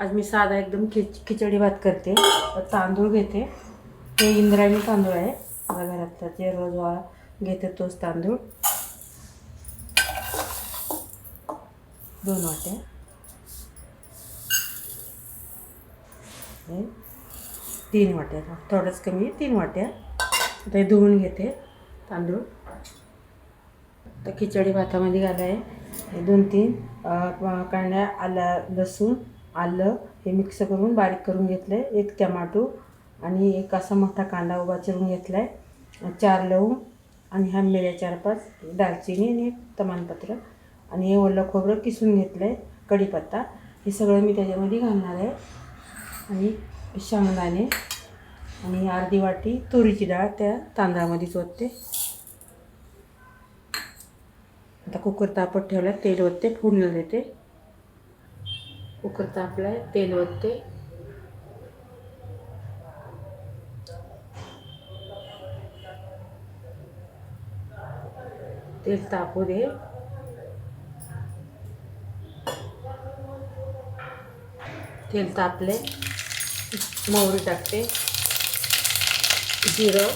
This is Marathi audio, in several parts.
आज मी साधा एकदम खिच खिचडी भात करते. तांदूळ घेते. हे इंद्रायणी तांदूळ आहे. माझ्या घरातला जे रोज वा घेते तोच तांदूळ. दोन वाट्या हे. तीन वाट्या थोडंच कमी तीन वाट्या आता धुवून घेते तांदूळ. तर खिचडी भातामध्ये घालाय. हे दोन तीन कांड्या आला लसूण आलं हे मिक्स करून बारीक करून घेतलं आहे एक टमाटो आणि एक असा मोठा कांदा उभा चिरून घेतला आहे चार लवंग आणि ह्या मिऱ्या चार पाच दालचिनी आणि एक आणि हे ओलं खोबरं किसून घेतलं आहे कढीपत्ता. हे सगळं मी त्याच्यामध्ये घालणार आहे. आणि शेंगदाणे आणि अर्धी वाटी तुरीची डाळ त्या तांदळामध्येच ओतते. आता कुकर तापत ठेवला तेल ओतते फोडणं देते. कुकर तापलाय तेल ओतते. तेल तापू दे. तेल तापले मोहरी टाकते. जिरं.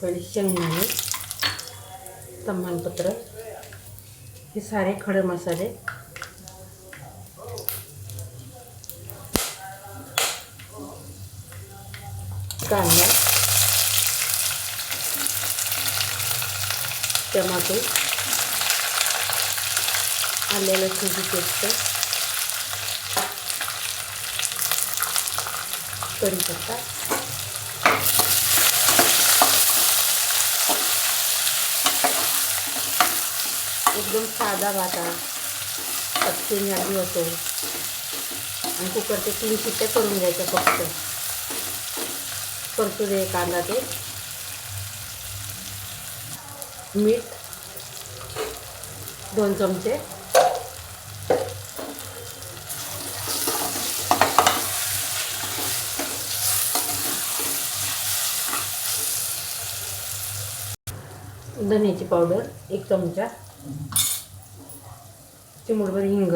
पहिले शेंगदाणे. तमालपत्र हे सारे खडे मसाले. कांदा. टमाटो आल्या लसूणची पेस्ट. कढीपत्ता. एकदम साधा भात आहे पटकन यादी होतो. आणि कुकरचे तीन शिट्ट्या करून घ्यायच्या फक्त. परतू दे कांदा ते. मीठ. दोन चमचे. धन्याची पावडर एक चमचा. चिमूटभर हिंग.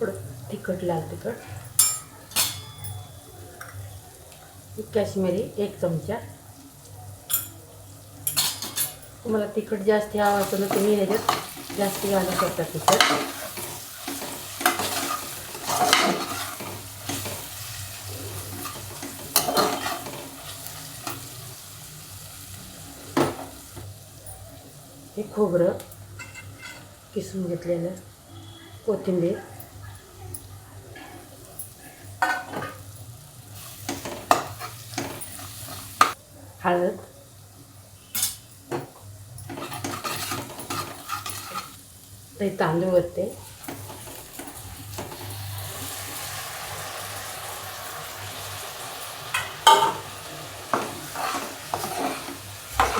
थोडं तिखट लाल तिखट. काश्मीरी एक चमचा. तुम्हाला तिखट जास्त हवं असं तुम्ही ह्याच्यात जास्त घालू शकता तिखट. हे खोबरं किसून घेतलेलं कोथिंबीर. हळद. ते तांदूळ होते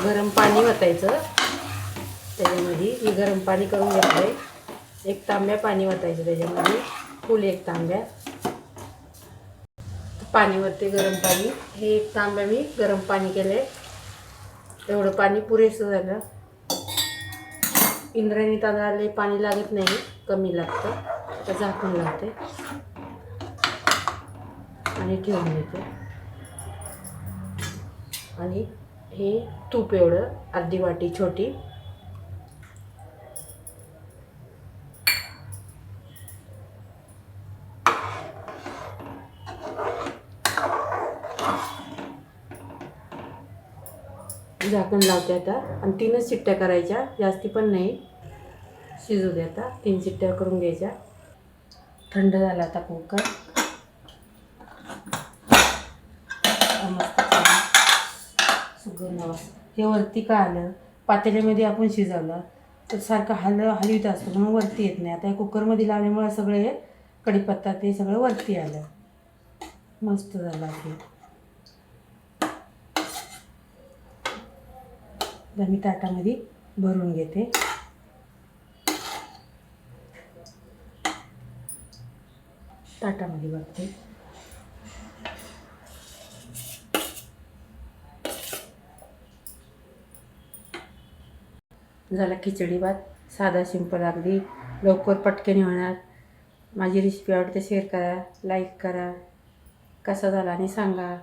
गरम पाणी वतायचं. त्याच्यामध्ये मी गरम पाणी करून घेतलं आहे एक तांब्या पाणी वाटायचं त्याच्यामध्ये. फुल एक तांब्या. पाणी वरते गरम पाणी. हे एक तांब्या मी गरम पाणी केलं आहे एवढं पाणी पुरेसं झालं. इंद्रायणी तांदळाला पाणी लागत नाही. कमी लागतं. तर झाकून लागते आणि ठेवून देते. आणि हे तूप एवढं अर्धी वाटी छोटी. झाकण लावते आता. आणि तीनच शिट्ट्या करायच्या. जास्ती पण नाही. शिजू दे आता. तीन शिट्ट्या करून घ्यायच्या. थंड झाला आता कुकर. सुगंध हे वरती का आलं? पातेल्यामध्ये आपण शिजवलं. तर सारखं हल हलवीत असतो. म्हणून वरती येत नाही. आता या कुकरमध्ये लावल्यामुळे सगळे हे कढीपत्ता ते सगळं वरती आलं. मस्त झालं हे. आता मी ताटामध्ये भरून घेते. ताटामध्ये भरते. झाला खिचडी भात. साधा सिंपल अगदी. लवकर पटकेने होणार. माझी रेसिपी आवडते शेअर करा लाईक करा. कसा झाला आणि सांगा.